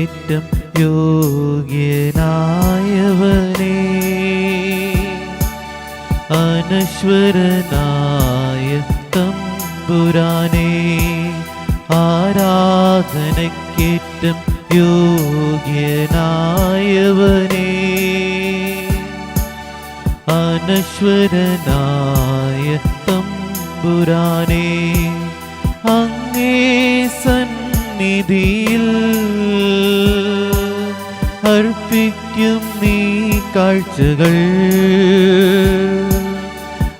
ഏറ്റം യോഗ്യനായവനേ. അനശ്വരനായ തമ്പുരാനേ ആരാധനക്കേറ്റം യോഗ്യനായവനേ. അനശ്വരനായ തമ്പുരാനേ അങ്ങേ സന്നിധിയിൽ അർപ്പിക്കും നീ കാഴ്ചകൾ.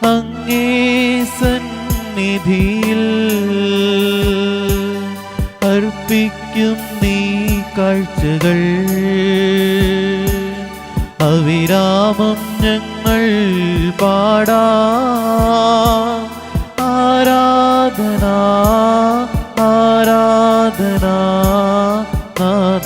അങ്ങേ സന്നിധിയിൽ അർപ്പിക്കും നീ കാഴ്ചകൾ. അവിരാമം ഞങ്ങൾ പാടാ. ആരാധന ആരാധന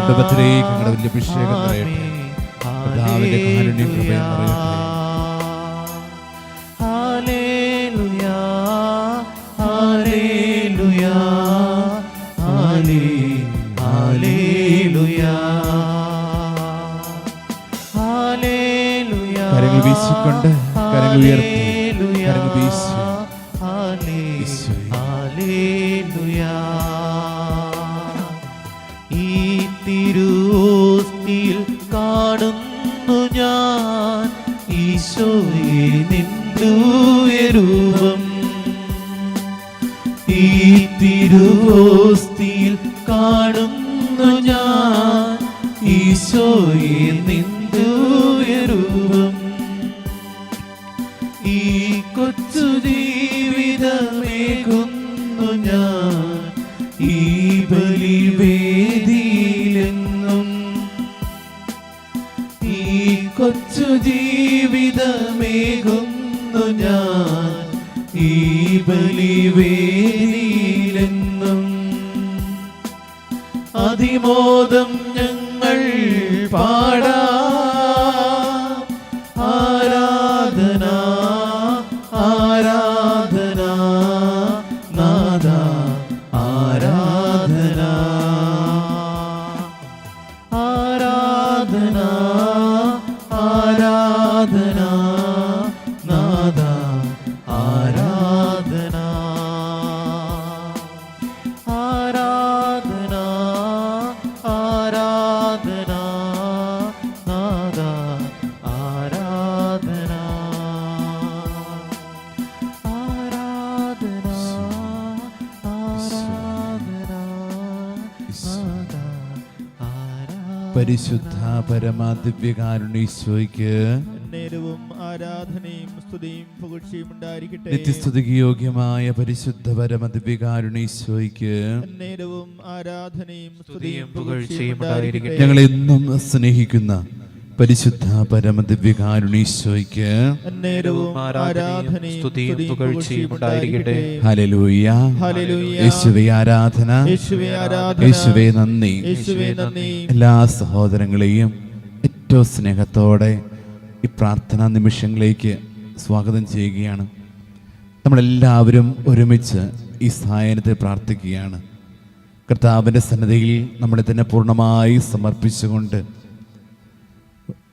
കുടുംബത്തിലേക്ക് ഞങ്ങളുടെ വലിയ അഭിഷേകം നിറയട്ടെ. കർത്താവിന്റെ കാരുണ്യം കൃപയും നിറയട്ടെ. ഹാലേലുയാ ഹാലേലുയാ ഹാലേ ഹാലേലുയാ ഹാലേലുയാ കരങ്ങൾ വീശിക്കൊണ്ട് കരങ്ങൾ ഉയർത്തി കരങ്ങൾ വീശി ഈശോയെ പരിശുദ്ധ പരമാദിവ്യകാരുണീശോയ്ക്ക് നേരവും ആരാധനയും സ്തുതിയും പുകഴ്ചയും ഉണ്ടായിരിക്കട്ടെ നിത്യസ്തുതിക്ക് യോഗ്യമായ പരിശുദ്ധ പരമദിവ്യകാരുണീശോയ്ക്ക് നേരവും ആരാധനയും സ്തുതിയും പുകഴ്ചയും. ഉണ്ടായിരിക്കട്ടെ ഞങ്ങൾ എന്നും സ്നേഹിക്കുന്ന പരിശുദ്ധ പരമദിവ്യകാരുണീശോയ്ക്ക് ആരാധന. യേശുവേ ആരാധന. യേശുവേ നന്ദി. യേശുവേ നന്ദി. എല്ലാ സഹോദരങ്ങളെയും ഏറ്റവും സ്നേഹത്തോടെ ഈ പ്രാർത്ഥനാ നിമിഷങ്ങളിലേക്ക് സ്വാഗതം ചെയ്യുകയാണ്. നമ്മളെല്ലാവരും ഒരുമിച്ച് ഈ സായനത്തെ പ്രാർത്ഥിക്കുകയാണ്. കർത്താവിന്റെ സന്നദ്ധയിൽ നമ്മളെ തന്നെ പൂർണമായി സമർപ്പിച്ചുകൊണ്ട്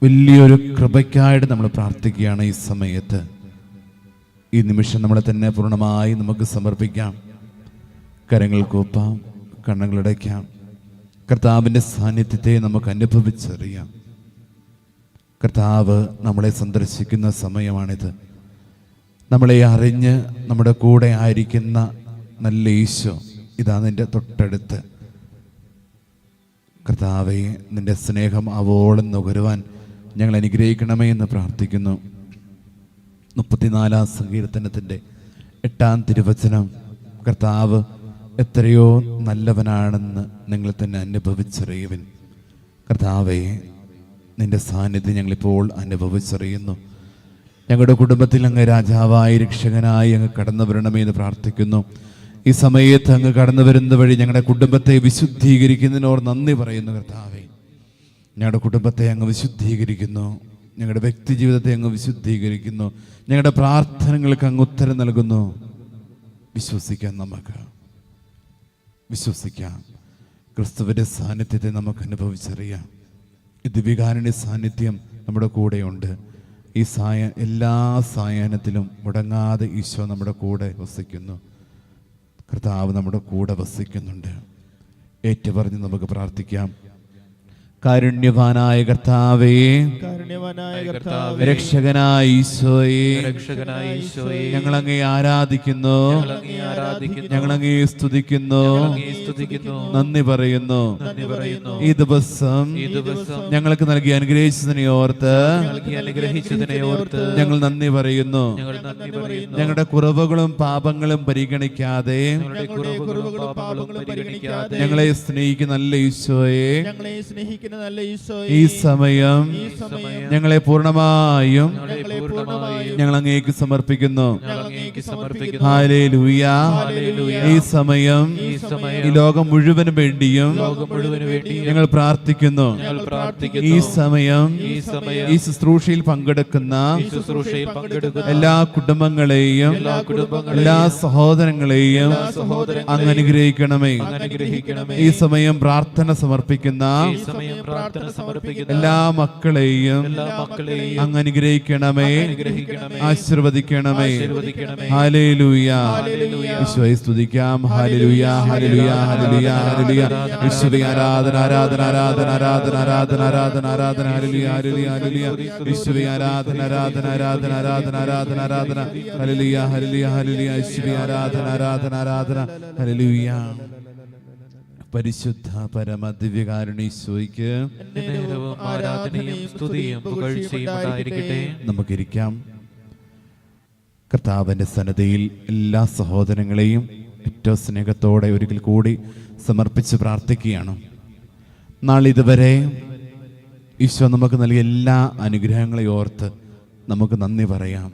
വലിയൊരു കൃപയ്ക്കായിട്ട് നമ്മൾ പ്രാർത്ഥിക്കുകയാണ് ഈ സമയത്ത്. ഈ നിമിഷം നമ്മളെ തന്നെ പൂർണമായി നമുക്ക് സമർപ്പിക്കാം. കരങ്ങൾ കൂപ്പാം കണ്ണുകളടയ്ക്കാം കർത്താവിന്റെ സാന്നിധ്യത്തെ നമുക്ക് അനുഭവിച്ചറിയാം. കർത്താവ് നമ്മളെ സന്ദർശിക്കുന്ന സമയമാണിത്. നമ്മളെ അറിഞ്ഞ് നമ്മുടെ കൂടെ ആയിരിക്കുന്ന നല്ല ഈശോ ഇതാ നിന്റെ തൊട്ടടുത്ത്. കർത്താവെ നിന്റെ സ്നേഹം അവോളം നുകരുവാൻ ഞങ്ങൾ അനുഗ്രഹിക്കണമേ എന്ന് പ്രാർത്ഥിക്കുന്നു. മുപ്പത്തിനാലാം സങ്കീർത്തനത്തിന്റെ എട്ടാം തിരുവചനം കർത്താവ് എത്രയോ നല്ലവനാണെന്ന് നിങ്ങൾ തന്നെ അനുഭവിച്ചറിയുവിൻ. കർത്താവേ നിന്റെ സാന്നിധ്യം ഞങ്ങളിപ്പോൾ അനുഭവിച്ചറിയുന്നു. ഞങ്ങളുടെ കുടുംബത്തിൽ അങ്ങ് രാജാവായി രക്ഷകനായി അങ്ങ് കടന്നു വരണമേ എന്ന് പ്രാർത്ഥിക്കുന്നു. ഈ സമയത്ത് അങ്ങ് കടന്നു വരുന്ന വഴി ഞങ്ങളുടെ കുടുംബത്തെ വിശുദ്ധീകരിക്കുന്നതിനോട് നന്ദി പറയുന്നു കർത്താവെ. ഞങ്ങളുടെ കുടുംബത്തെ അങ്ങ് വിശുദ്ധീകരിക്കുന്നു. ഞങ്ങളുടെ വ്യക്തി ജീവിതത്തെ അങ്ങ് വിശുദ്ധീകരിക്കുന്നു. ഞങ്ങളുടെ പ്രാർത്ഥനകൾക്ക് അങ്ങ് ഉത്തരം നൽകുന്നു. വിശ്വസിക്കാം നമുക്ക്. വിശ്വസിക്കാം. ക്രിസ്തുവിന്റെ സാന്നിധ്യത്തെ നമുക്ക് അനുഭവിച്ചറിയാം. ഈ ദിവ്യകാരുണ്യ സാന്നിധ്യം നമ്മുടെ കൂടെയുണ്ട്. ഈ സായ എല്ലാ സായാഹ്നത്തിലും മുടങ്ങാതെ ഈശോ നമ്മുടെ കൂടെ വസിക്കുന്നു. കർത്താവ് നമ്മുടെ കൂടെ വസിക്കുന്നുണ്ട്. ഏറ്റുപറഞ്ഞ് നമുക്ക് പ്രാർത്ഥിക്കാം. കാരുണ്യവാനായ കർത്താവേ കാരുണ്യവാനായ കർത്താവേ, രക്ഷകനായ ഈശോയെ രക്ഷകനായ ഈശോയെ ഞങ്ങളങ്ങേ ആരാധിക്കുന്നു. ഞങ്ങളങ്ങേ ആരാധിക്കുന്നു. ഞങ്ങളങ്ങേ സ്തുതിക്കുന്നു. നന്ദി പറയുന്നു. ഈ ദിവസം ഞങ്ങൾക്ക് നൽകി അനുഗ്രഹിച്ചതിനെ ഓർത്ത് ഞങ്ങൾ നന്ദി പറയുന്നു. ഞങ്ങൾ ഞങ്ങളുടെ കുറവുകളും പാപങ്ങളും പരിഗണിക്കാതെ ഞങ്ങളെ സ്നേഹിക്കുന്ന നല്ല ഈശോയെ ഈ സമയം ഞങ്ങളെ പൂർണമായും ഞങ്ങൾ അങ്ങേക്ക് സമർപ്പിക്കുന്നു. ഞങ്ങൾ സമർപ്പിക്കുന്നു. ഹാലേലൂയ. ഈ സമയം ഈ സമയം ഈ ലോകം മുഴുവനും വേണ്ടിയും ഞങ്ങൾ പ്രാർത്ഥിക്കുന്നു. ഈ സമയം ഈ ശുശ്രൂഷയിൽ പങ്കെടുക്കുന്ന എല്ലാ കുടുംബങ്ങളെയും എല്ലാ കുടുംബങ്ങളെയും എല്ലാ സഹോദരങ്ങളെയും സഹോദരങ്ങളെയും അങ്ങ് അനുഗ്രഹിക്കണമേ. അനുഗ്രഹിക്കണമേ. ഈ സമയം പ്രാർത്ഥന സമർപ്പിക്കുന്ന ഈ സമയം പ്രാർത്ഥന സമർപ്പിക്കുന്ന എല്ലാ മക്കളെയും അങ്ങ് അനുഗ്രഹിക്കണമേ. അനുഗ്രഹിക്കണമേ. ആശീർവദിക്കണമേ. ആശീർവദിക്കണമേ. ഹാലേലൂയ. ഈശോയെ സ്തുതിക്കാം ഹരിലുയ ഹരിലുയ ഹരിലുയ ഹരിലുയ വിശ്വതി ആരാധന ആരാധന ആരാധന ആരാധന ആരാധന ആരാധന ആരാധന ഹാലേലൂയ ഹാലേലൂയ ഹാലേലൂയ വിശ്വതി ആരാധന ആരാധന ആരാധന ആരാധന ആരാധന ആരാധന ഹാലേലൂയ ഹാലേലൂയ ഹാലേലൂയ വിശ്വതി ആരാധന ആരാധന ആരാധന ഹരിലുയ പരിശുദ്ധ പരമ ദിവ്യകാരുണീശോയ്ക്ക് ഉണ്ടായിരിക്കട്ടെ നമുക്കിരിക്കാം കർത്താവിന്റെ സന്നദ്ധയിൽ എല്ലാ സഹോദരങ്ങളെയും ഏറ്റവും സ്നേഹത്തോടെ ഒരിക്കൽ കൂടി സമർപ്പിച്ച് പ്രാർത്ഥിക്കുകയാണ്. നാളിതുവരെ ഈശോ നമുക്ക് നൽകിയ എല്ലാ അനുഗ്രഹങ്ങളെയും ഓർത്ത് നമുക്ക് നന്ദി പറയാം.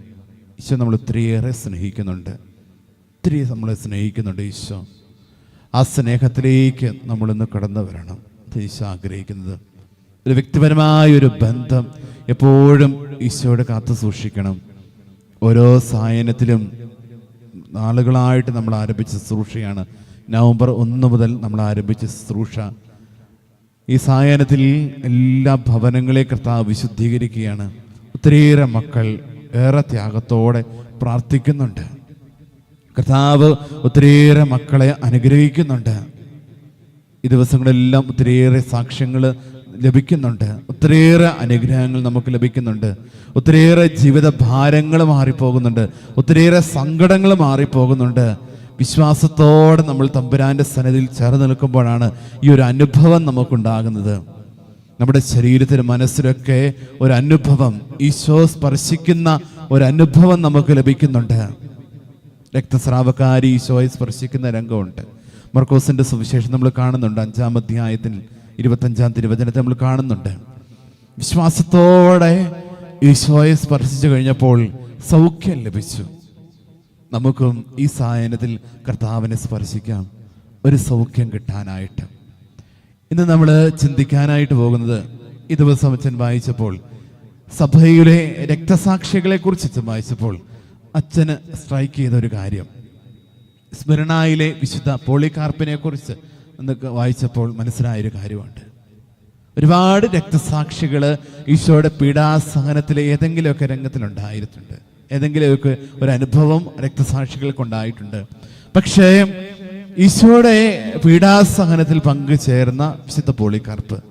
ഈശോ നമ്മൾ ഒത്തിരിയേറെ സ്നേഹിക്കുന്നുണ്ട്. ഒത്തിരി നമ്മളെ സ്നേഹിക്കുന്നുണ്ട് ഈശോ. ആ സ്നേഹത്തിലേക്ക് നമ്മളിന്ന് കടന്നു വരണം. ഈശോ ആഗ്രഹിക്കുന്നത്. ഒരു വ്യക്തിപരമായ ഒരു ബന്ധം എപ്പോഴും ഈശോയുടെ കാത്തു സൂക്ഷിക്കണം. ഓരോ സായനത്തിലും നാളുകളായിട്ട് നമ്മൾ ആരംഭിച്ച ശുശ്രൂഷയാണ്. നവംബർ ഒന്ന് മുതൽ നമ്മൾ ആരംഭിച്ച ശുശ്രൂഷ. ഈ സായനത്തിൽ എല്ലാ ഭവനങ്ങളെ കർത്താവ് വിശുദ്ധീകരിക്കുകയാണ്. ഒത്തിരിയേറെ മക്കൾ ഏറെ ത്യാഗത്തോടെ പ്രാർത്ഥിക്കുന്നുണ്ട്. കർത്താവ് ഒത്തിരിയേറെ മക്കളെ അനുഗ്രഹിക്കുന്നുണ്ട്. ഈ ദിവസങ്ങളെല്ലാം ഒത്തിരിയേറെ സാക്ഷ്യങ്ങൾ ലഭിക്കുന്നുണ്ട്. ഒത്തിരിയേറെ അനുഗ്രഹങ്ങൾ നമുക്ക് ലഭിക്കുന്നുണ്ട്. ഒത്തിരിയേറെ ജീവിത ഭാരങ്ങൾ മാറിപ്പോകുന്നുണ്ട്. ഒത്തിരിയേറെ സങ്കടങ്ങൾ മാറിപ്പോകുന്നുണ്ട്. വിശ്വാസത്തോടെ നമ്മൾ തമ്പുരാന്റെ സന്നിധിയിൽ ചേർന്ന് നിൽക്കുമ്പോഴാണ് ഈ ഒരു അനുഭവം നമുക്കുണ്ടാകുന്നത്. നമ്മുടെ ശരീരത്തിനും മനസ്സിലൊക്കെ ഒരു അനുഭവം ഈശോ സ്പർശിക്കുന്ന ഒരു അനുഭവം നമുക്ക് ലഭിക്കുന്നുണ്ട്. രക്തസ്രാവക്കാരി ഈശോയെ സ്പർശിക്കുന്ന രംഗമുണ്ട്. മർക്കോസിന്റെ സുവിശേഷം നമ്മൾ കാണുന്നുണ്ട് അഞ്ചാം അധ്യായത്തിൽ. ഇരുപത്തഞ്ചാം തിരുവചനത്തെ നമ്മൾ കാണുന്നുണ്ട്. വിശ്വാസത്തോടെ ഈശോയെ സ്പർശിച്ചു കഴിഞ്ഞപ്പോൾ സൗഖ്യം ലഭിച്ചു. നമുക്കും ഈ സായനത്തിൽ കർത്താവിനെ സ്പർശിക്കാം. ഒരു സൗഖ്യം കിട്ടാനായിട്ട്. ഇന്ന് നമ്മൾ ചിന്തിക്കാനായിട്ട് പോകുന്നത് ഈ ദിവസം അച്ഛൻ വായിച്ചപ്പോൾ സഭയിലെ രക്തസാക്ഷികളെ കുറിച്ച് അച്ഛൻ വായിച്ചപ്പോൾ അച്ഛന് സ്ട്രൈക്ക് ചെയ്ത ഒരു കാര്യം. സ്മരണായിലെ വിശുദ്ധ പോളികാർപ്പിനെ കുറിച്ച് എന്നൊക്കെ വായിച്ചപ്പോൾ മനസ്സിലായൊരു കാര്യമുണ്ട്. ഒരുപാട് രക്തസാക്ഷികൾ ഈശോയുടെ പീഡാസഹനത്തിലെ ഏതെങ്കിലുമൊക്കെ രംഗത്തിലുണ്ടായിട്ടുണ്ട്. ഏതെങ്കിലുമൊക്കെ ഒരു അനുഭവം രക്തസാക്ഷികൾക്കുണ്ടായിട്ടുണ്ട്. പക്ഷേ ഈശോയുടെ പീഡാസഹനത്തിൽ പങ്കുചേർന്ന വിശുദ്ധ പോളിക്കാർപ്പ്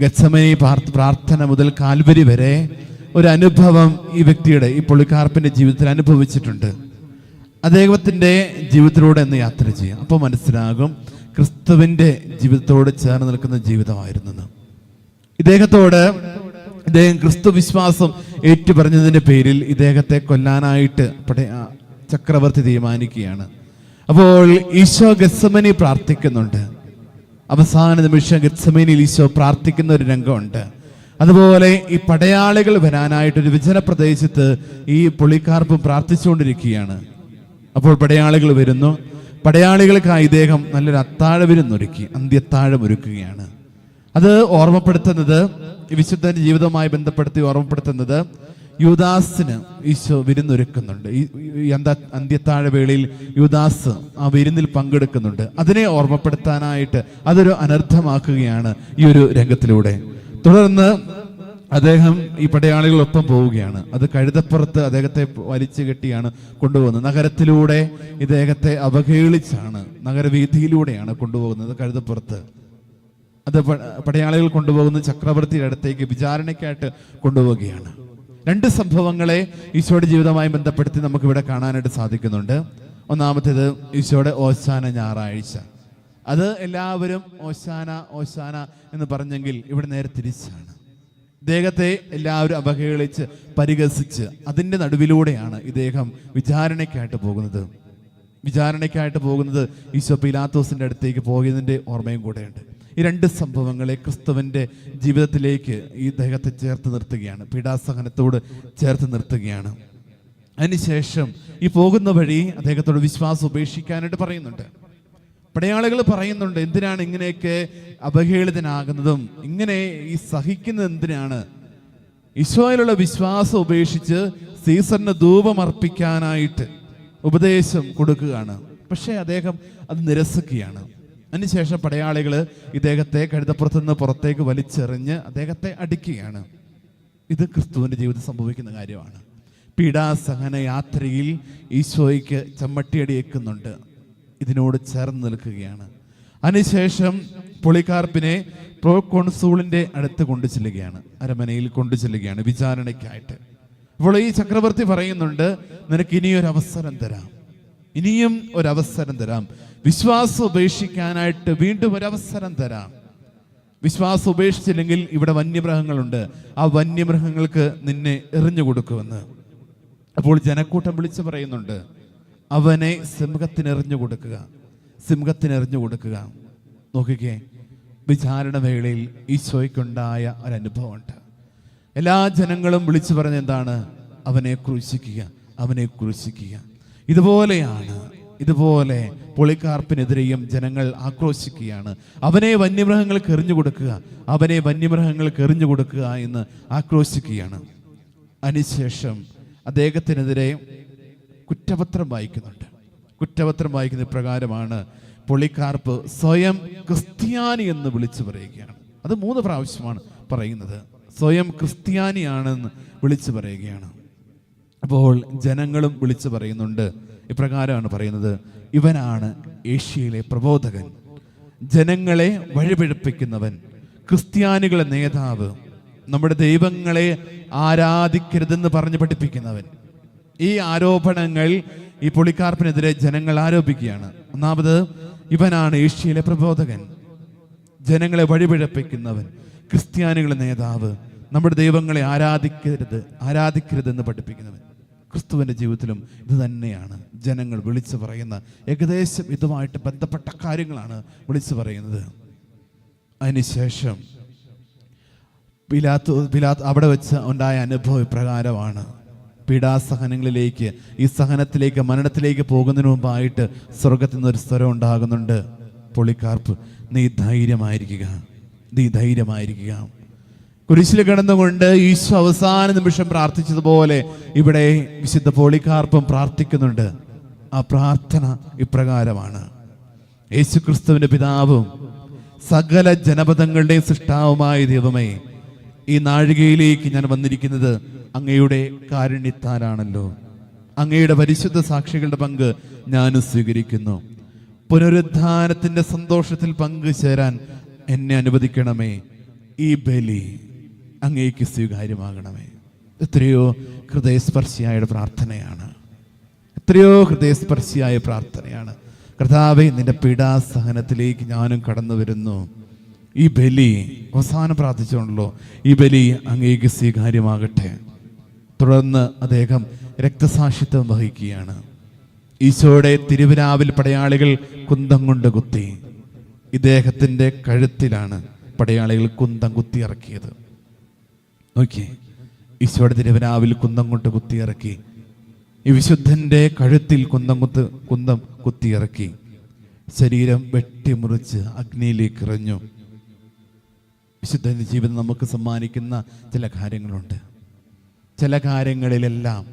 ഗച്ഛമനി പ്രാർത്ഥന മുതൽ കാൽവരി വരെ ഒരു അനുഭവം ഈ വ്യക്തിയുടെ ഈ പൊളിക്കാർപ്പിന്റെ ജീവിതത്തിൽ അനുഭവിച്ചിട്ടുണ്ട്. അദ്ദേഹത്തിന്റെ ജീവിതത്തിലൂടെ ഒന്ന് യാത്ര ചെയ്യാം. അപ്പോൾ മനസ്സിലാകും ക്രിസ്തുവിന്റെ ജീവിതത്തോട് ചേർന്ന് നിൽക്കുന്ന ജീവിതമായിരുന്നു ഇദ്ദേഹത്തോട് ഇദ്ദേഹം ക്രിസ്തു വിശ്വാസം ഏറ്റുപറഞ്ഞതിന്റെ പേരിൽ ഇദ്ദേഹത്തെ കൊല്ലാനായിട്ട് ചക്രവർത്തി തീരുമാനിക്കുകയാണ്. അപ്പോൾ ഈശോ ഗസമനി പ്രാർത്ഥിക്കുന്നുണ്ട്. അവസാന നിമിഷം ഗസമനിയിൽ ഈശോ പ്രാർത്ഥിക്കുന്ന ഒരു രംഗമുണ്ട്. അതുപോലെ ഈ പടയാളികൾ വരാനായിട്ട് ഒരു വിജന പ്രദേശത്ത് ഈ പുള്ളിക്കാർപ്പ് പ്രാർത്ഥിച്ചുകൊണ്ടിരിക്കുകയാണ്. അപ്പോൾ പടയാളികൾ വരുന്നു. പടയാളികൾക്കായി ഇദ്ദേഹം നല്ലൊരു അത്താഴ വിരുന്നൊരുക്കി അന്ത്യത്താഴം ഒരുക്കുകയാണ്. അത് ഓർമ്മപ്പെടുത്തുന്നത് വിശുദ്ധന്റെ ജീവിതവുമായി ബന്ധപ്പെടുത്തി ഓർമ്മപ്പെടുത്തുന്നത് യുദാസിന് ഈശോ വിരുന്നൊരുക്കുന്നുണ്ട്. അന്ത അന്ത്യത്താഴ വേളയിൽ യുദാസ് ആ വിരുന്നിൽ പങ്കെടുക്കുന്നുണ്ട്. അതിനെ ഓർമ്മപ്പെടുത്താനായിട്ട് അതൊരു അനർത്ഥമാക്കുകയാണ് ഈ ഒരു രംഗത്തിലൂടെ. തുടർന്ന് അദ്ദേഹം ഈ പടയാളികളൊപ്പം പോവുകയാണ്. അത് കഴുതപ്പുറത്ത് അദ്ദേഹത്തെ വലിച്ചു കെട്ടിയാണ് കൊണ്ടുപോകുന്നത്. നഗരത്തിലൂടെ ഇദ്ദേഹത്തെ അവഹേളിച്ചാണ് നഗരവീഥിയിലൂടെയാണ് കൊണ്ടുപോകുന്നത് കഴുതപ്പുറത്ത്. അത് പടയാളികൾ കൊണ്ടുപോകുന്ന ചക്രവർത്തിയുടെ അടുത്തേക്ക് വിചാരണയ്ക്കായിട്ട് കൊണ്ടുപോവുകയാണ്. രണ്ട് സംഭവങ്ങളെ ഈശോയുടെ ജീവിതമായി ബന്ധപ്പെടുത്തി നമുക്ക് ഇവിടെ കാണാനായിട്ട് സാധിക്കുന്നുണ്ട്. ഒന്നാമത്തേത് ഈശോയുടെ ഓശാന ഞായറാഴ്ച. അത് എല്ലാവരും ഓശാന ഓശാന എന്ന് പറഞ്ഞെങ്കിൽ ഇവിടെ നേരെ തിരിച്ചാണ്. ഇദ്ദേഹത്തെ എല്ലാവരും അവഹേളിച്ച് പരിഹസിച്ച് അതിന്റെ നടുവിലൂടെയാണ് ഇദ്ദേഹം വിചാരണയ്ക്കായിട്ട് പോകുന്നത്. വിചാരണയ്ക്കായിട്ട് പോകുന്നത് ഈശോ പിലാത്തോസിന്റെ അടുത്തേക്ക് പോകുന്നതിന്റെ ഓർമ്മയും കൂടെയുണ്ട്. ഈ രണ്ട് സംഭവങ്ങളെ ക്രിസ്തുവിന്റെ ജീവിതത്തിലേക്ക് ഈ ദേഹത്തെ ചേർത്ത് നിർത്തുകയാണ്. പീഡാസഹനത്തോട് ചേർത്ത് നിർത്തുകയാണ്. അതിനുശേഷം ഈ പോകുന്ന വഴി അദ്ദേഹത്തോട് വിശ്വാസം ഉപേക്ഷിക്കാനായിട്ട് പറയുന്നുണ്ട്. പടയാളികൾ പറയുന്നുണ്ട് എന്തിനാണ് ഇങ്ങനെയൊക്കെ അപഹേളിതനാകുന്നതും ഇങ്ങനെ ഈ സഹിക്കുന്നത് എന്തിനാണ്? ഈശോയിലുള്ള വിശ്വാസം ഉപേക്ഷിച്ച് സീസറിന് ധൂപം അർപ്പിക്കാനായിട്ട് ഉപദേശം കൊടുക്കുകയാണ്. പക്ഷേ അദ്ദേഹം അത് നിരസിക്കുകയാണ്. അതിനുശേഷം പടയാളികൾ ഇദ്ദേഹത്തെ കഴുതപ്പുറത്ത് നിന്ന് പുറത്തേക്ക് വലിച്ചെറിഞ്ഞ് അദ്ദേഹത്തെ അടിക്കുകയാണ്. ഇത് ക്രിസ്തുവിന്റെ ജീവിതം സംഭവിക്കുന്ന കാര്യമാണ്. പീഡാസഹന യാത്രയിൽ ഈശോയ്ക്ക് ചമ്മട്ടിയടിയേക്കുന്നുണ്ട്. ഇതിനോട് ചേർന്ന് നിൽക്കുകയാണ്. അതിനുശേഷം പൊളിക്കാർപ്പിനെ പ്രോ കോൺസൂളിന്റെ അടുത്ത് കൊണ്ടു ചെല്ലുകയാണ് അരമനയിൽ കൊണ്ടു ചെല്ലുകയാണ് വിചാരണയ്ക്കായിട്ട്. അപ്പോൾ ഈ ചക്രവർത്തി പറയുന്നുണ്ട് നിനക്ക് ഇനിയൊരു അവസരം തരാം. ഇനിയും ഒരു അവസരം തരാം. വിശ്വാസം ഉപേക്ഷിക്കാനായിട്ട് വീണ്ടും ഒരു അവസരം തരാം. വിശ്വാസം ഉപേക്ഷിച്ചില്ലെങ്കിൽ ഇവിടെ വന്യമൃഗങ്ങളുണ്ട്. ആ വന്യമൃഗങ്ങൾക്ക് നിന്നെ എറിഞ്ഞു കൊടുക്കുമെന്ന് അപ്പോൾ ജനക്കൂട്ടം വിളിച്ചു പറയുന്നുണ്ട് അവനെ സിംഹത്തിന് എറിഞ്ഞു കൊടുക്കുക. സിംഹത്തിന് എറിഞ്ഞു കൊടുക്കുക. നോക്കിക്കേ വിചാരണ വേളയിൽ ഈശോയ്ക്കുണ്ടായ ഒരനുഭവമുണ്ട്. എല്ലാ ജനങ്ങളും വിളിച്ചു പറഞ്ഞ എന്താണ്? അവനെ ക്രൂശിക്കുക അവനെ ക്രൂശിക്കുക. ഇതുപോലെയാണ് ഇതുപോലെ പൊളിക്കാർപ്പിനെതിരെയും ജനങ്ങൾ ആക്രോശിക്കുകയാണ്. അവനെ വന്യമൃഗങ്ങൾക്ക് എറിഞ്ഞു കൊടുക്കുക അവനെ വന്യമൃഗങ്ങൾക്ക് എറിഞ്ഞു കൊടുക്കുക എന്ന് ആക്രോശിക്കുകയാണ്. അതിനുശേഷം അദ്ദേഹത്തിനെതിരെ കുറ്റപത്രം വായിക്കുന്നുണ്ട്. കുറ്റപത്രം വായിക്കുന്ന പ്രകാരമാണ് പൊളിക്കാർപ്പ് സ്വയം ക്രിസ്ത്യാനി എന്ന് വിളിച്ചു പറയുകയാണ്. അത് മൂന്ന് പ്രാവശ്യമാണ് പറയുന്നത്. സ്വയം ക്രിസ്ത്യാനിയാണെന്ന് വിളിച്ചു പറയുകയാണ്. അപ്പോൾ ജനങ്ങളും വിളിച്ചു പറയുന്നുണ്ട്. ഇപ്രകാരമാണ് പറയുന്നത്. ഇവനാണ് ഏഷ്യയിലെ പ്രബോധകൻ. ജനങ്ങളെ വഴിപിഴപ്പിക്കുന്നവൻ. ക്രിസ്ത്യാനികളെ നേതാവ്. നമ്മുടെ ദൈവങ്ങളെ ആരാധിക്കരുതെന്ന് പറഞ്ഞ് പഠിപ്പിക്കുന്നവൻ. ഈ ആരോപണങ്ങൾ ഈ പുളിക്കാർപ്പിനെതിരെ ജനങ്ങൾ ആരോപിക്കുകയാണ്. ഒന്നാമത് ഇവനാണ് ഏഷ്യയിലെ പ്രബോധകൻ. ജനങ്ങളെ വഴിപിഴപ്പിക്കുന്നവൻ. ക്രിസ്ത്യാനികളുടെ നേതാവ്. നമ്മുടെ ദൈവങ്ങളെ ആരാധിക്കരുത് ആരാധിക്കരുതെന്ന് പഠിപ്പിക്കുന്നവൻ. ക്രിസ്തുവിന്റെ ജീവിതത്തിലും ഇത് തന്നെയാണ്. ജനങ്ങൾ വിളിച്ചു പറയുന്ന ഏകദേശം ഇതുമായിട്ട് ബന്ധപ്പെട്ട കാര്യങ്ങളാണ് വിളിച്ചു പറയുന്നത്. അതിനുശേഷം പിലാത്ത് പിലാത്ത് അവിടെ വെച്ച് ഉണ്ടായ അനുഭവ ഇപ്രകാരമാണ് പീഡാസഹനങ്ങളിലേക്ക് ഈ സഹനത്തിലേക്ക് മരണത്തിലേക്ക് പോകുന്നതിന് മുമ്പായിട്ട് സ്വർഗത്തിൽ നിന്ന് ഒരു സ്വരം ഉണ്ടാകുന്നുണ്ട്. പൊളിക്കാർപ്പ് നീ ധൈര്യമായിരിക്കുക. നീ ധൈര്യമായിരിക്കുക. കുരിശിൽ കിടന്നുകൊണ്ട് ഈശോ അവസാന നിമിഷം പ്രാർത്ഥിച്ചതുപോലെ ഇവിടെ വിശുദ്ധ പോളിക്കാർപ്പും പ്രാർത്ഥിക്കുന്നുണ്ട്. ആ പ്രാർത്ഥന ഇപ്രകാരമാണ്. യേശുക്രിസ്തുവിന്റെ പിതാവും സകല ജനപദങ്ങളുടെയും സൃഷ്ടാവുമായ ദൈവമേ ഈ നാഴികയിലേക്ക് ഞാൻ വന്നിരിക്കുന്നത് അങ്ങയുടെ കാരുണ്യത്താലാണല്ലോ. അങ്ങയുടെ പരിശുദ്ധ സാക്ഷികളുടെ പങ്ക് ഞാൻ സ്വീകരിക്കുന്നു. പുനരുദ്ധാനത്തിന്റെ സന്തോഷത്തിൽ പങ്കുചേരാൻ എന്നെ അനുവദിക്കണമേ. ഈ ബലി അങ്ങേക്ക് സ്വീകാര്യമാകണമേ. എത്രയോ ഹൃദയസ്പർശിയായ പ്രാർത്ഥനയാണ്. എത്രയോ ഹൃദയസ്പർശിയായ പ്രാർത്ഥനയാണ്. കർത്താവെ നിന്റെ പീഡാസഹനത്തിലേക്ക് ഞാനും കടന്നു വരുന്നു. ഈ ബലി അവസാനം പ്രാർത്ഥിച്ചുകൊണ്ടല്ലോ ഈ ബലി അങ്ങേക്ക് സ്വീകാര്യമാകട്ടെ. തുടർന്ന് അദ്ദേഹം രക്തസാക്ഷിത്വം വഹിക്കുകയാണ്. ഈശോയുടെ തിരുവിരാവിൽ പടയാളികൾ കുന്തം കൊണ്ട് കുത്തി. ഇദ്ദേഹത്തിന്റെ കഴുത്തിലാണ് പടയാളികൾ കുന്തം കുത്തി ഇറക്കിയത്. നോക്കിയേ ഈശോയുടെ തിരുവനാവിൽ കുന്തം കൊണ്ട് കുത്തി ഇറക്കി. ഈ വിശുദ്ധന്റെ കഴുത്തിൽ കുന്തം കുത്ത് കുന്തം കുത്തിയിറക്കി ശരീരം വെട്ടിമുറിച്ച് അഗ്നിയിലേക്ക് എറിഞ്ഞു. വിശുദ്ധന്റെ ജീവിതം നമുക്ക് സമ്മാനിക്കുന്ന ചില കാര്യങ്ങളുണ്ട്. ചില കാര്യങ്ങളിലെല്ലാം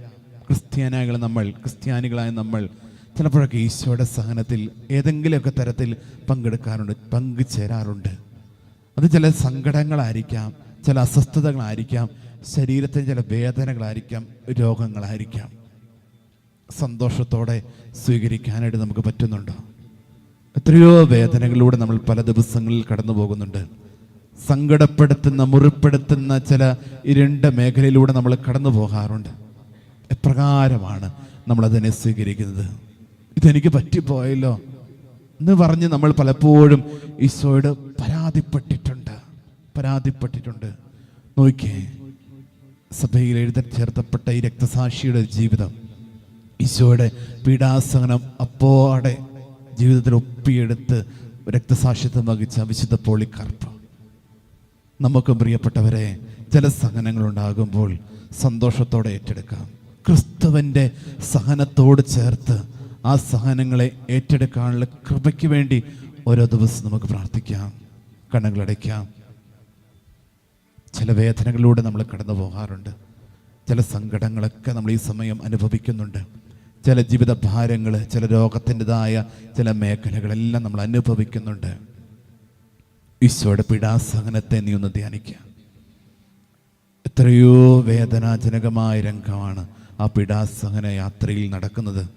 ക്രിസ്ത്യാനികൾ നമ്മൾ ക്രിസ്ത്യാനികളായ നമ്മൾ ചിലപ്പോഴൊക്കെ ഈശോയുടെ സഹനത്തിൽ ഏതെങ്കിലുമൊക്കെ തരത്തിൽ പങ്കെടുക്കാറുണ്ട് പങ്കുചേരാറുണ്ട്. അത് ചില സങ്കടങ്ങളായിരിക്കാം ചില അസ്വസ്ഥതകളായിരിക്കാം ശരീരത്തിന് ചില വേദനകളായിരിക്കാം രോഗങ്ങളായിരിക്കാം. സന്തോഷത്തോടെ സ്വീകരിക്കാനായിട്ട് നമുക്ക് പറ്റുന്നുണ്ടോ? എത്രയോ വേദനകളിലൂടെ നമ്മൾ പല ദിവസങ്ങളിൽ കടന്നു പോകുന്നുണ്ട് സങ്കടപ്പെടുത്തുന്ന മുറിപ്പെടുത്തുന്ന ചില ഇരുണ്ട മേഖലയിലൂടെ നമ്മൾ കടന്നു പോകാറുണ്ട്. എപ്രകാരമാണ് നമ്മളതിനെ സ്വീകരിക്കുന്നത്? ഇതെനിക്ക് പറ്റിപ്പോയല്ലോ എന്ന് പറഞ്ഞ് നമ്മൾ പലപ്പോഴും ഈശോയോട് പരാതിപ്പെട്ടിട്ടുണ്ട്. പരാതിപ്പെട്ടിട്ടുണ്ട്. നോക്കിയേ സഭയിൽ എഴുതി ചേർത്തപ്പെട്ട ഈ രക്തസാക്ഷിയുടെ ജീവിതം ഈശോയുടെ പീഡാസഹനം അപ്പോടെ ജീവിതത്തിൽ ഒപ്പിയെടുത്ത് രക്തസാക്ഷിത്വം വഹിച്ച വിശുദ്ധ പോളിക്കാർപ്പ് നമുക്കും പ്രിയപ്പെട്ടവരെ ചില സഹനങ്ങൾ ഉണ്ടാകുമ്പോൾ സന്തോഷത്തോടെ ഏറ്റെടുക്കാം. ക്രിസ്തുവിന്റെ സഹനത്തോട് ചേർത്ത് ആ സഹനങ്ങളെ ഏറ്റെടുക്കാനുള്ള കൃപയ്ക്ക് വേണ്ടി ഓരോ ദിവസം നമുക്ക് പ്രാർത്ഥിക്കാം. കണ്ണുകളടയ്ക്കാം ചില വേദനകളിലൂടെ നമ്മൾ കടന്നു പോകാറുണ്ട്. ചില സങ്കടങ്ങളൊക്കെ നമ്മൾ ഈ സമയം അനുഭവിക്കുന്നുണ്ട്. ചില ജീവിത ഭാരങ്ങൾ ചില രോഗത്തിന്റെതായ ചില മേഖലകളെല്ലാം നമ്മൾ അനുഭവിക്കുന്നുണ്ട്. ഈശോയുടെ പീഡാസഹനത്തെ നീ ഒന്ന് ധ്യാനിക്കുക എത്രയോ വേദനാജനകമായ രംഗമാണ് ആ പീഡാസഹന യാത്രയിൽ നടക്കുന്നത്.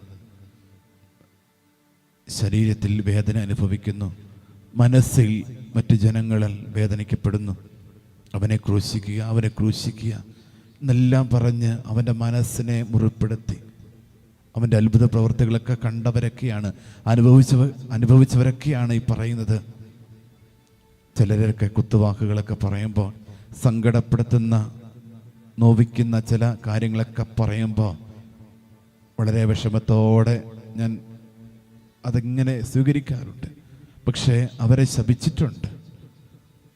ശരീരത്തിൽ വേദന അനുഭവിക്കുന്നു. മനസ്സിൽ മറ്റു ജനങ്ങളിൽ വേദനിക്കപ്പെടുന്നു. അവനെ ക്രൂശിക്കുക അവനെ ക്രൂശിക്കുക എന്നെല്ലാം പറഞ്ഞ് അവന്റെ മനസ്സിനെ മുറിപ്പെടുത്തി. അവന്റെ അത്ഭുത പ്രവർത്തികളൊക്കെ കണ്ടവരൊക്കെയാണ് അനുഭവിച്ചവ അനുഭവിച്ചവരൊക്കെയാണ് ഈ പറയുന്നത്. ചിലരൊക്കെ കുത്തുവാക്കുകളൊക്കെ പറയുമ്പോൾ സങ്കടപ്പെടുത്തുന്ന നോവിക്കുന്ന ചില കാര്യങ്ങളൊക്കെ പറയുമ്പോൾ വളരെ വിഷമത്തോടെ ഞാൻ അതിങ്ങനെ സ്വീകരിക്കാറുണ്ട്. പക്ഷേ അവരെ ശപിച്ചിട്ടുണ്ട്.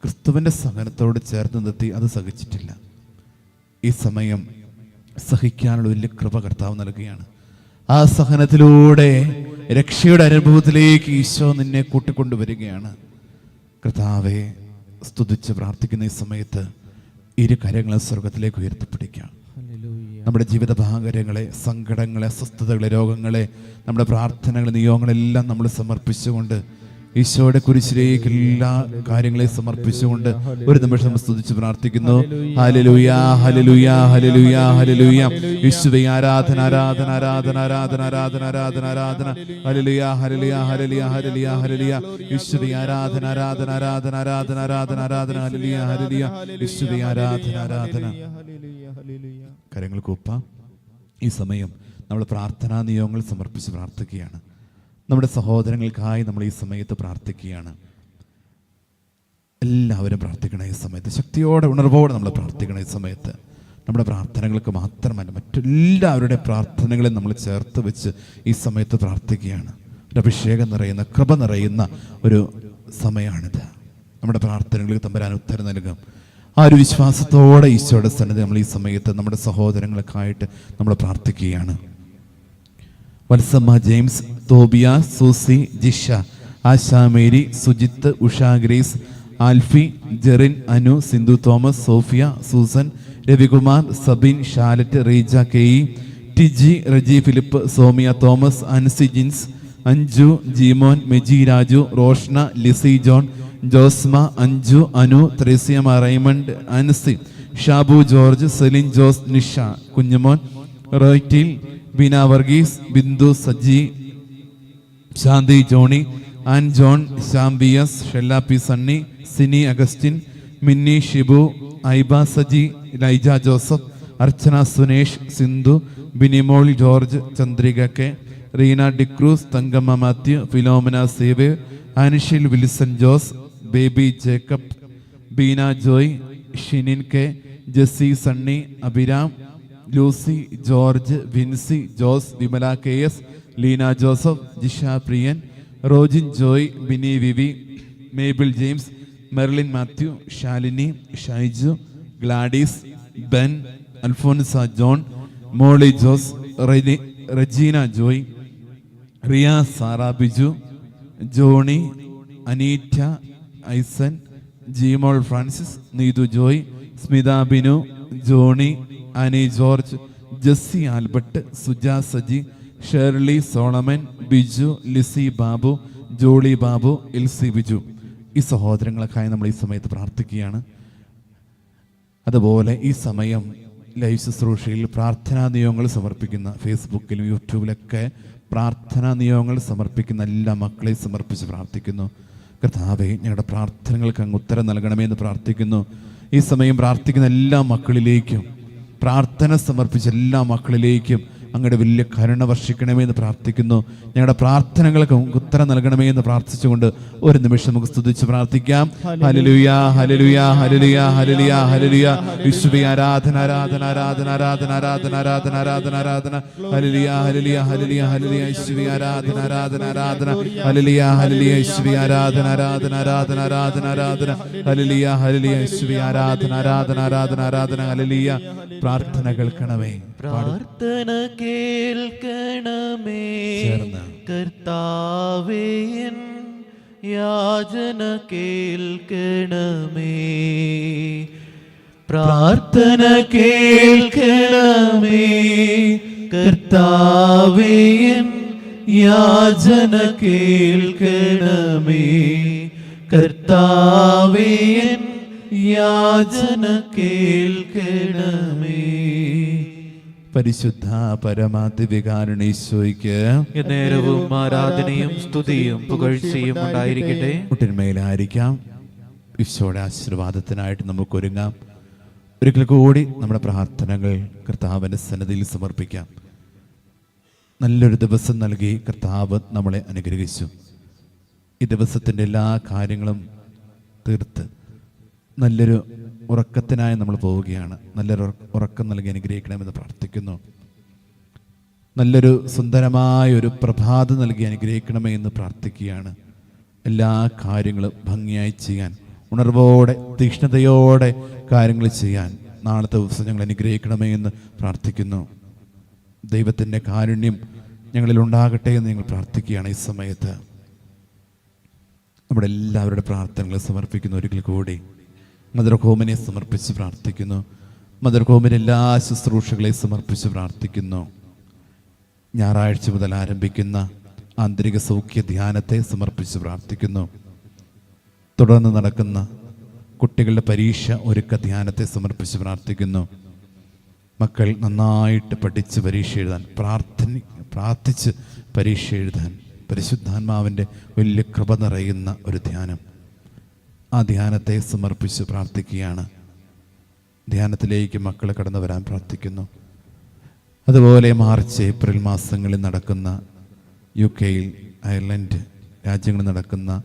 ക്രിസ്തുവിന്റെ സഹനത്തോട് ചേർത്ത് നിർത്തി അത് സഹിച്ചിട്ടില്ല. ഈ സമയം സഹിക്കാനുള്ള വലിയ കൃപ കർത്താവ് നൽകുകയാണ്. ആ സഹനത്തിലൂടെ രക്ഷയുടെ അനുഭവത്തിലേക്ക് ഈശോ നിന്നെ കൂട്ടിക്കൊണ്ടുവരികയാണ്. കർത്താവെ സ്തുതിച്ച് പ്രാർത്ഥിക്കുന്ന ഈ സമയത്ത് ഇരു കാര്യങ്ങളെ സ്വർഗത്തിലേക്ക് ഉയർത്തിപ്പിടിക്കാം. നമ്മുടെ ജീവിത ഭാഗങ്ങളെ സങ്കടങ്ങളെ അസ്വസ്ഥതകളെ രോഗങ്ങളെ നമ്മുടെ പ്രാർത്ഥനകളെ നിയോഗങ്ങളെല്ലാം നമ്മൾ സമർപ്പിച്ചുകൊണ്ട് ഈശോയുടെ കുരിശിലേക്ക് എല്ലാ കാര്യങ്ങളെയും സമർപ്പിച്ചുകൊണ്ട് ഒരു നിമിഷം സ്തുതിച്ച് പ്രാർത്ഥിക്കുന്നു. ഹല്ലേലൂയ ഹല്ലേലൂയ ഹല്ലേലൂയ ഹല്ലേലൂയ. യേശുവേ ആരാധന ആരാധന ആരാധന ആരാധന ആരാധന ആരാധന ആരാധന. ഹല്ലേലൂയ ഹല്ലേലൂയ ഹല്ലേലൂയ ഹല്ലേലൂയ ഹല്ലേലൂയ. യേശുവേ ആരാധന ആരാധന ആരാധന ആരാധന ആരാധന ആരാധന. ഹല്ലേലൂയ ഹല്ലേലൂയ. യേശുവേ ആരാധന ആരാധന. കരങ്ങൾ കൂപ്പ ഈ സമയം നമ്മൾ പ്രാർത്ഥനാ നിയോഗങ്ങൾ സമർപ്പിച്ച് പ്രാർത്ഥിക്കുകയാണ്. നമ്മുടെ സഹോദരങ്ങൾക്കായി നമ്മൾ ഈ സമയത്ത് പ്രാർത്ഥിക്കുകയാണ്. എല്ലാവരും പ്രാർത്ഥിക്കണം ഈ സമയത്ത്. ശക്തിയോടെ ഉണർവോടെ നമ്മൾ പ്രാർത്ഥിക്കണം ഈ സമയത്ത്. നമ്മുടെ പ്രാർത്ഥനകൾക്ക് മാത്രമല്ല മറ്റെല്ലാവരുടെ പ്രാർത്ഥനകളെ നമ്മൾ ചേർത്ത് വെച്ച് ഈ സമയത്ത് പ്രാർത്ഥിക്കുകയാണ്. ഒരു അഭിഷേകം നിറയുന്ന കൃപ നിറയുന്ന ഒരു സമയമാണിത്. നമ്മുടെ പ്രാർത്ഥനകൾക്ക് തമ്പരാൻ ഉത്തരം നൽകും. ആ ഒരു വിശ്വാസത്തോടെ ഈശോയുടെ സന്നിധി നമ്മൾ ഈ സമയത്ത് നമ്മുടെ സഹോദരങ്ങൾക്കായിട്ട് നമ്മൾ പ്രാർത്ഥിക്കുകയാണ്. Valsamma James Tobia Susie Jisha Asha Mary Sujith Usha Grace Alfie Jerin Anu Sindhu Thomas Sophia Susan Ravikumar Sabin Shalet Reeja കെയി Tiji Reji Philip Somiya Thomas Ancy Jins Anju Jeemon Meji Raju Roshna Lizzy John Josma Anju Anu Thresiamma Raymond Ancy Shabu George Celine Jose Nisha Kunjumon റോയ്റ്റിൽ Beena Varghese Bindu Saji Shanti Johnny Ann John Shyam B S Shella P Sunny Sini Augustine Minnie Shibu Aiba Saji Laija Joseph Archana Sunesh Sindhu Binimol George Chandrika K Reena D'Cruz Thankamma Mathew Philomina save ആനിഷിൽ Wilson Jose Baby Jacob Beena Joy Shinin K Jessy Sunny Abhiram Lucy George Vincy Jose Vimala K S Leena Joseph Jisha Priyan Rojin Joy Bini Vivi Mabel James Merlin Mathew Shalini Shaiju Gladys Ben Alphonsa John Molly Jose Regina Joy Riya Sara Biju Johnny Anita Aison Jeemol Francis Neethu Joy Smitha Binu Johnny Ani George Jessy Albert Suja Saji Shirley Solomon Biju Lizzy Babu Jolly Babu Elsie Biju. ഈ സഹോദരങ്ങൾക്കായി നമ്മൾ ഈ സമയത്ത് പ്രാർത്ഥിക്കുകയാണ്. അതുപോലെ ഈ സമയം live ശുശ്രൂഷയിൽ പ്രാർത്ഥനാ നിയോഗങ്ങൾ സമർപ്പിക്കുന്ന ഫേസ്ബുക്കിലും യൂട്യൂബിലൊക്കെ പ്രാർത്ഥനാ നിയോഗങ്ങൾ സമർപ്പിക്കുന്ന എല്ലാ മക്കളെയും സമർപ്പിച്ച് പ്രാർത്ഥിക്കുന്നു. കർത്താവെ ഞങ്ങളുടെ പ്രാർത്ഥനകൾക്ക് അങ്ങ് ഉത്തരം നൽകണമേ എന്ന് പ്രാർത്ഥിക്കുന്നു. ഈ സമയം പ്രാർത്ഥിക്കുന്ന എല്ലാ മക്കളിലേക്കും പ്രാർത്ഥന സമർപ്പിച്ച എല്ലാ മക്കളിലേക്കും അങ്ങയുടെ വലിയ കരുണ വർഷിക്കണമേ എന്ന് പ്രാർത്ഥിക്കുന്നു ഞങ്ങളുടെ പ്രാർത്ഥനകൾക്ക് ഉത്തരം നൽകണമേ എന്ന് പ്രാർത്ഥിച്ചുകൊണ്ട് ഒരു നിമിഷം നമുക്ക് സ്തുതിച്ച് പ്രാർത്ഥിക്കാം ഹലലുയ ഹലലുയ ഹലലുയ ഹലലുയ ഹലലുയ വിശ്വി ആരാധന ആരാധന ആരാധന ആരാധന ആരാധന ആരാധന ആരാധന ആരാധന ഹലലിയ ഹലലിയ ഹലലിയ ഹലലിയ വിശ്വി ആരാധന ആരാധന ആരാധന ഹലലിയ ഹലലിയ വിശ്വി ആരാധന ആരാധന ആരാധന ആരാധന ആരാധന ഹലലിയ ഹലലിയ വിശ്വി ആരാധന ആരാധന ആരാധന ആരാധന ഹലലിയ പ്രാർത്ഥന കേൾക്കണമേ പ്രാർത്ഥന കേൾക്കണമേ. കർത്താവേൻ യാചന കേൾക്കണമേ. പ്രാർത്ഥന കേൾക്കണമേ. കർത്താവേൻ യാചന കേൾക്കണമേ. കർത്താവേൻ യാചന കേൾക്കണം പരിശുദ്ധ പരമാധിവികാരണീശോയ്ക്ക് നേരവും ആരാധനയും സ്തുതിയും പുകഴ്ചയും ഉണ്ടായിരിക്കട്ടെ. മുട്ടിന്മേലായിരിക്കാം ഈശോയുടെ ആശീർവാദത്തിനായിട്ട് നമുക്ക് ഒരുങ്ങാം ഒരിക്കൽ കൂടി നമ്മുടെ പ്രാർത്ഥനകൾ കർത്താവിന്റെ സന്നദ്ധിയിൽ സമർപ്പിക്കാം. നല്ലൊരു ദിവസം നൽകി കർത്താവ് നമ്മളെ അനുഗ്രഹിച്ചു. ഈ ദിവസത്തിന്റെ എല്ലാ കാര്യങ്ങളും തീർത്ത് നല്ലൊരു ഉറക്കത്തിനായി നമ്മൾ പോവുകയാണ്. നല്ലൊരു ഉറക്കം നൽകി അനുഗ്രഹിക്കണമെന്ന് പ്രാർത്ഥിക്കുന്നു. നല്ലൊരു സുന്ദരമായ ഒരു പ്രഭാതം നൽകി അനുഗ്രഹിക്കണമേ എന്ന് പ്രാർത്ഥിക്കുകയാണ്. എല്ലാ കാര്യങ്ങളും ഭംഗിയായി ചെയ്യാൻ ഉണർവോടെ തീക്ഷ്ണതയോടെ കാര്യങ്ങൾ ചെയ്യാൻ നാളത്തെ ദിവസം ഞങ്ങൾ അനുഗ്രഹിക്കണമേ എന്ന് പ്രാർത്ഥിക്കുന്നു. ദൈവത്തിന്റെ കാരുണ്യം ഞങ്ങളിൽ ഉണ്ടാകട്ടെ എന്ന് ഞങ്ങൾ പ്രാർത്ഥിക്കുകയാണ് ഈ സമയത്ത്. നമ്മുടെ എല്ലാവരുടെ പ്രാർത്ഥനകളെ സമർപ്പിക്കുന്ന ഒരിക്കൽ കൂടി മദർ ഹോമിനെ സമർപ്പിച്ച് പ്രാർത്ഥിക്കുന്നു. മദർ ഹോമിന് എല്ലാ ശുശ്രൂഷകളെയും സമർപ്പിച്ച് പ്രാർത്ഥിക്കുന്നു. ഞായറാഴ്ച മുതൽ ആരംഭിക്കുന്ന ആന്തരിക സൗഖ്യ ധ്യാനത്തെ സമർപ്പിച്ച് പ്രാർത്ഥിക്കുന്നു. തുടർന്ന് നടക്കുന്ന കുട്ടികളുടെ പരീക്ഷ ഒരുക്ക ധ്യാനത്തെ സമർപ്പിച്ച് പ്രാർത്ഥിക്കുന്നു. മക്കൾ നന്നായിട്ട് പഠിച്ച് പരീക്ഷ എഴുതാൻ പ്രാർത്ഥന പ്രാർത്ഥിച്ച് പരീക്ഷ എഴുതാൻ പരിശുദ്ധാത്മാവിന്റെ വലിയ കൃപ നിറയുന്ന ഒരു ധ്യാനം. ആ ധ്യാനത്തെ സമർപ്പിച്ച് പ്രാർത്ഥിക്കുകയാണ്. ധ്യാനത്തിലേക്ക് മക്കൾ കടന്നു വരാൻ പ്രാർത്ഥിക്കുന്നു. അതുപോലെ മാർച്ച് ഏപ്രിൽ മാസങ്ങളിൽ നടക്കുന്ന യു കെയിൽ അയർലൻഡ് രാജ്യങ്ങളിൽ നടക്കുന്ന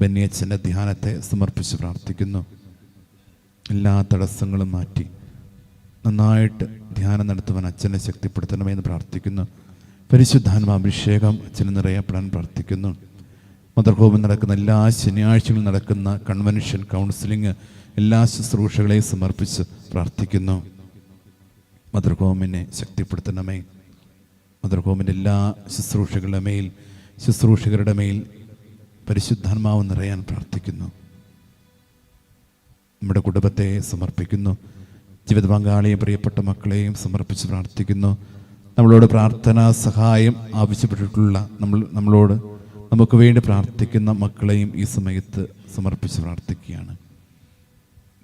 ബെന്നിയച്ചന്റെ ധ്യാനത്തെ സമർപ്പിച്ച് പ്രാർത്ഥിക്കുന്നു. എല്ലാ തടസ്സങ്ങളും മാറ്റി നന്നായിട്ട് ധ്യാനം നടത്തുവാൻ അച്ഛനെ ശക്തിപ്പെടുത്തണമെന്ന് പ്രാർത്ഥിക്കുന്നു. പരിശുദ്ധാത്മാഭിഷേകം അച്ഛന് നിറയപ്പെടാൻ പ്രാർത്ഥിക്കുന്നു. മദർ ഹോമിൽ നടക്കുന്ന എല്ലാ ശനിയാഴ്ചകളിലും നടക്കുന്ന കൺവെൻഷൻ കൗൺസിലിംഗ് എല്ലാ ശുശ്രൂഷകളെയും സമർപ്പിച്ച് പ്രാർത്ഥിക്കുന്നു. മദർ ഹോമിനെ ശക്തിപ്പെടുത്തണമേ. മദർ ഹോമിന്റെ എല്ലാ ശുശ്രൂഷകളുടെ മേൽ ശുശ്രൂഷകരുടെ മേൽ പരിശുദ്ധാത്മാവ് നിറയാൻ പ്രാർത്ഥിക്കുന്നു. നമ്മുടെ കുടുംബത്തെ സമർപ്പിക്കുന്നു. ജീവിത പങ്കാളിയും പ്രിയപ്പെട്ട മക്കളെയും സമർപ്പിച്ച് പ്രാർത്ഥിക്കുന്നു. നമ്മളോട് പ്രാർത്ഥനാ സഹായം ആവശ്യപ്പെട്ടിട്ടുള്ള നമ്മൾ നമ്മളോട് നമുക്ക് വേണ്ടി പ്രാർത്ഥിക്കുന്ന മക്കളെയും ഈ സമയത്ത് സമർപ്പിച്ച് പ്രാർത്ഥിക്കുകയാണ്.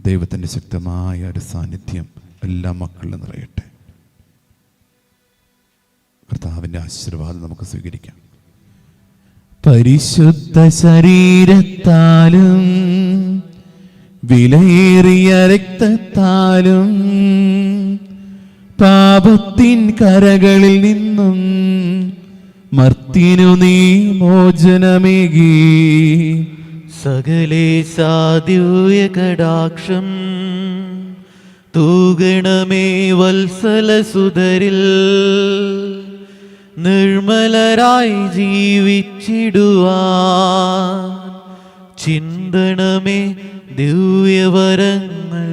ദൈവത്തിന്റെ ശക്തമായ ഒരു സാന്നിധ്യം എല്ലാ മക്കളിലും നിറയട്ടെ. കർത്താവിന്റെ ആശീർവാദം നമുക്ക് സ്വീകരിക്കാം. പരിശുദ്ധ ശരീരത്താലും വിലയേറിയ രക്തത്താലും പാപത്തിൻ കരകളിൽ നിന്നും മർത്തിനു നീ മോചനമേകി. സകലേ സാധ്യ കടാക്ഷം തൂഗണമേ വത്സല സുതരിൽ നിർമ്മലരായി ജീവിച്ചിടുവാ ചിന്തണമേ ദിവ്യവരങ്ങൾ.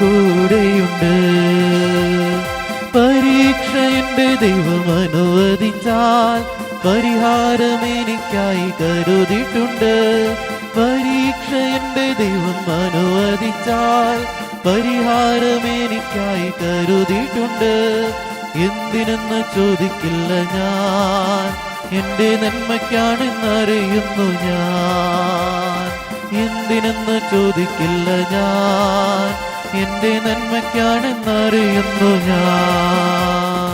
കൂടെയുണ്ട് പരീക്ഷ എന്റെ ദൈവം അനുവദിച്ചാൽ പരിഹാരം എനിക്കായി കരുതിയിട്ടുണ്ട്. പരീക്ഷ എന്റെ ദൈവം അനുവദിച്ചാൽ പരിഹാരം എനിക്കായി കരുതിയിട്ടുണ്ട്. എന്തിനെന്ന് ചോദിക്കില്ല ഞാൻ. എന്റെ നന്മയ്ക്കാണെന്നറിയുന്നു ഞാൻ. എന്തിനെന്ന് ചോദിക്കില്ല ഞാൻ. എന്റെ നന്മയ്ക്കാണെന്നറിയുന്നു ഞാൻ.